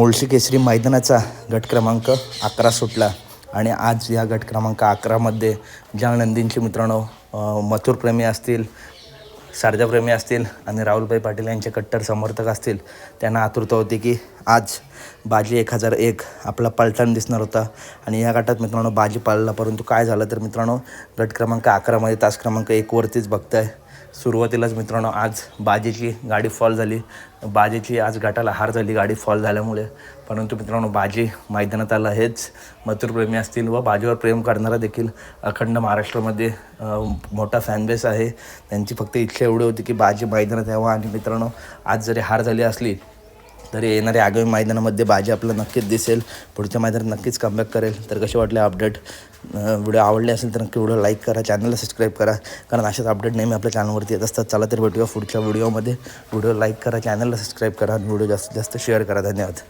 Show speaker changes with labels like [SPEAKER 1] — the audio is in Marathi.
[SPEAKER 1] मुळशी केसरी मैदानाचा गट क्रमांक अकरा सुटला. आणि आज या गट क्रमांक अकरामध्ये ज्या नंदींची मित्रांनो मथुर मथुरप्रेमी असतील शारजाप्रेमी असतील आणि राहुलभाई पाटील यांचे कट्टर समर्थक असतील त्यांना आतुरता होती की आज बाजी एक हजार एक आपला पलटण दिसणार होता. आणि या गटात मित्रांनो बाजी पाळला परंतु काय झालं तर मित्रांनो गट क्रमांक अकरामध्ये तास क्रमांक एकवरतीच बघताय. सुरुवातीलाच मित्रांनो आज बाजेची गाडी फॉल झाली. बाजेची आज गटाला हार झाली गाडी फॉल झाल्यामुळे. परंतु मित्रांनो बाजी मैदानात आला हेच मथुरप्रेमी असतील व बाजीवर प्रेम करणारा देखील अखंड महाराष्ट्रामध्ये मोठा फॅनबेस आहे. त्यांची फक्त इच्छा एवढी होती की बाजी मैदानात यावं. आणि मित्रांनो आज जरी हार झाली असली तरी येणाऱ्या आगामी मैदानामध्ये बाजी आपल्याला नक्कीच दिसेल. पुढच्या मैदानात नक्कीच कमबॅक करेल. तर कसे वाटले अपडेट व्हिडिओ आवडले असेल तर नक्की व्हिडिओ लाईक करा चॅनलला सबस्क्राईब करा. कारण अशाच अपडेट नेहमी आपल्या चॅनलवरती येत असतात. चला तर भेटूया पुढच्या व्हिडिओमध्ये व्हिडिओ लाईक करा चॅनलला सबस्क्राईब करा. आणि व्हिडिओ जास्तीत जास्त शेअर करा. धन्यवाद.